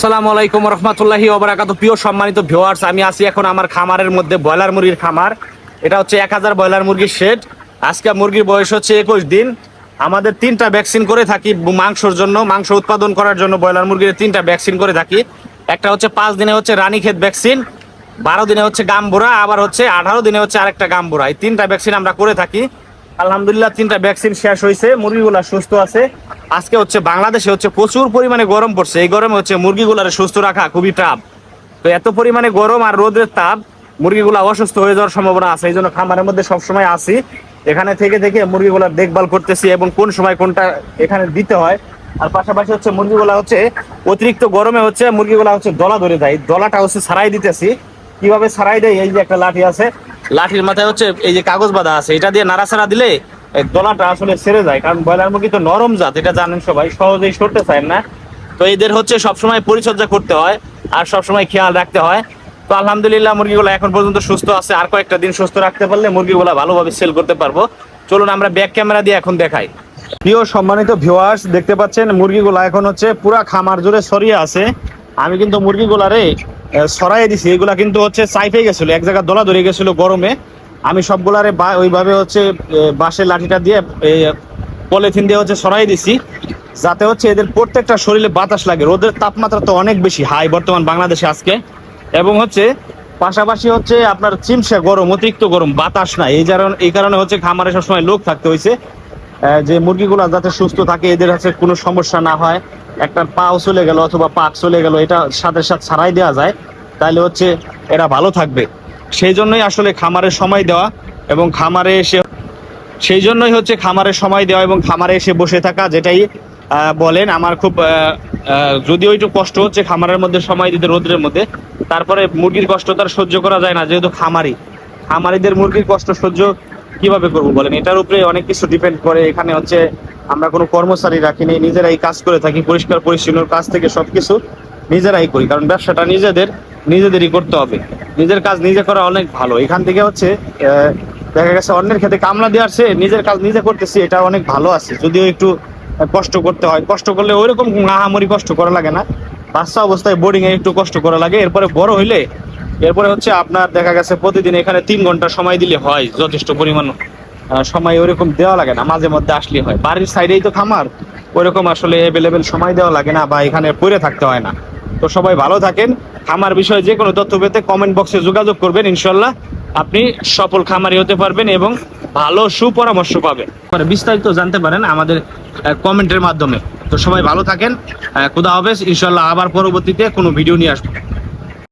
আসসালামু আলাইকুম রহমতুল্লাহি ওবরাকাত প্রিয় সম্মানিত ভিউয়ার্স আমি আছি এখন আমার খামারের মধ্যে ব্রয়লার মুরগির খামার। এটা হচ্ছে এক হাজার ব্রয়লার মুরগির শেড আজকে মুরগির বয়স হচ্ছে একুশ দিন। আমাদের তিনটা ভ্যাকসিন করে থাকি মাংসর জন্য। মাংস উৎপাদন করার জন্য ব্রয়লার মুরগির তিনটা ভ্যাকসিন করে থাকি। একটা হচ্ছে পাঁচ দিনে হচ্ছে রানীক্ষেত ভ্যাকসিন বারো দিনে হচ্ছে গামবোরা আবার হচ্ছে আঠারো দিনে হচ্ছে আরেকটা গামবোরা এই তিনটা ভ্যাকসিন আমরা করে থাকি। আলহামদুলিল্লাহ, তিনটা ভ্যাকসিন শেষ হয়েছে মুরগিগুলা সুস্থ আছে। আজকে হচ্ছে বাংলাদেশে হচ্ছে প্রচুর পরিমাণে গরম পড়ছে। এই গরমে হচ্ছে মুরগিগুলার সুস্থ রাখা খুবই টাফ। তো এত পরিমাণে গরম আর রোদের তাপ, মুরগিগুলা অসুস্থ হয়ে যাওয়ার সম্ভাবনা আছে। এই জন্য খামারের মধ্যে সবসময় আসি এখানে থেকে থেকে মুরগিগুলার দেখভাল করতেছি এবং কোন সময় কোনটা এখানে দিতে হয়। আর পাশাপাশি হচ্ছে মুরগিগুলা হচ্ছে অতিরিক্ত গরমে হচ্ছে মুরগিগুলা হচ্ছে দলা ধরে যায়। দলাটা হচ্ছে ছাড়াই দিতেছি। কীভাবে ছাড়াই দেয়? এই যে একটা লাঠি আছে। লাঠির মাথায় হচ্ছে এই যে কাগজ বাঁধা আছে, এটা দিয়ে নাড়াচাড়া দিলে এই দলাটা আসলে ছেড়ে যায়, কারণ ব্রয়লার মুরগি তো নরম জাত, এটা জানেন সবাই, সহজেই সরতে চায় না। তো এদের হচ্ছে সবসময় পরিচর্যা করতে হয় আর সবসময় খেয়াল রাখতে হয়। তো আলহামদুলিল্লাহ, মুরগিগুলো এখন পর্যন্ত সুস্থ আছে, আর কয়েকটা দিন সুস্থ রাখতে পারলে মুরগিগুলো ভালোভাবে সেল করতে পারব। চলুন আমরা ব্যাক ক্যামেরা দিয়ে এখন দেখাই। প্রিয় সম্মানিত ভিউয়ার্স দেখতে পাচ্ছেন, মুরগিগুলো এখন হচ্ছে পুরা খামার জুড়ে ছড়িয়ে আছে। আমি কিন্তু মুরগিগুলারে ছড়াই দিছি, এগুলা কিন্তু হচ্ছে চাইপে গেছিল, এক জায়গায় দলা ধরে গেছিল গরমে। আমি সবগুলারে বা- ওইভাবে হচ্ছে বাঁশের লাঠিটা দিয়ে পলিথিন দিয়ে হচ্ছে ছড়াই দিছি। যাতে হচ্ছে এদের প্রত্যেকটা শরীরে বাতাস লাগে। রোদের তাপমাত্রা তো অনেক বেশি হাই বর্তমান বাংলাদেশে আজকে। এবং হচ্ছে, পাশাপাশি হচ্ছে আপনার চিমসা গরম, অতিরিক্ত গরম, বাতাস না এই কারণে এই কারণে হচ্ছে খামারে সবসময় লোক থাকতে হয়েছে যে মুরগিগুলো যাতে সুস্থ থাকে, এদের হচ্ছে কোনো সমস্যা না হয়। একটা পাও চলে গেল অথবা পাক চলে গেল, এটা সাথে সাথে ছাড়াই দেওয়া যায়। তাহলে হচ্ছে, এরা ভালো থাকবে। সেই জন্যই আসলে খামারে সময় দেওয়া এবং খামারে এসে সেই জন্যই হচ্ছে খামারে সময় দেওয়া এবং খামারে এসে বসে থাকা যেটাই বলেন। আমার খুব যদিও একটু কষ্ট হচ্ছে খামারের মধ্যে সময় দিতে রোদ্রের মধ্যে, তারপরে মুরগির কষ্ট তার সহ্য করা যায় না, যেহেতু খামারি। খামারিদের মুরগির কষ্ট সহ্য কীভাবে করব বলেন? এটার উপরে অনেক কিছু ডিপেন্ড করে। এখানে হচ্ছে আমরা কোনো কর্মচারী রাখিনি নিজেরাই কাজ করে থাকি, পরিষ্কার পরিচ্ছন্নর কাজ থেকে সব কিছু নিজেরাই করি, কারণ ব্যবসাটা নিজেদের। নিজেদেরই করতে হবে। নিজের কাজ নিজে করা অনেক ভালো। এখান থেকে হচ্ছে দেখা গেছে অন্যের ক্ষেত্রে কামলা দেওয়ার চেয়ে নিজের কাজ নিজে করতেছি, এটা অনেক ভালো আছে। যদিও একটু কষ্ট করতে হয়। কষ্ট করলে ওইরকম নাহামরি কষ্ট করা লাগে না। বাচ্চা অবস্থায় বোর্ডিং এ একটু কষ্ট করা লাগে। এরপরে বড় হইলে, এরপরে হচ্ছে আপনার দেখা গেছে প্রতিদিন এখানে তিন ঘণ্টা সময় দিলে হয়, যথেষ্ট পরিমাণ সময় ওইরকম দেওয়া লাগে না। মাঝে মধ্যে আসলে হয়। বাড়ির সাইডেই তো খামার, ওইরকম আসলে অ্যাভেলেবেল সময় দেওয়া লাগে না বা এখানে পড়ে থাকতে হয় না। তো সবাই ভালো থাকেন। খামার বিষয়ে যে কোনো তথ্য পেতে কমেন্ট বক্সে যোগাযোগ করবেন ইনশাল্লাহ আপনি সফল খামারি হতে পারবেন এবং ভালো সুপরামর্শ পাবেন। বিস্তারিত জানতে পারেন আমাদের কমেন্টের মাধ্যমে। তো সবাই ভালো থাকেন খুদা হাফেজ ইনশাল্লাহ আবার পরবর্তীতে কোনো ভিডিও নিয়ে আসব।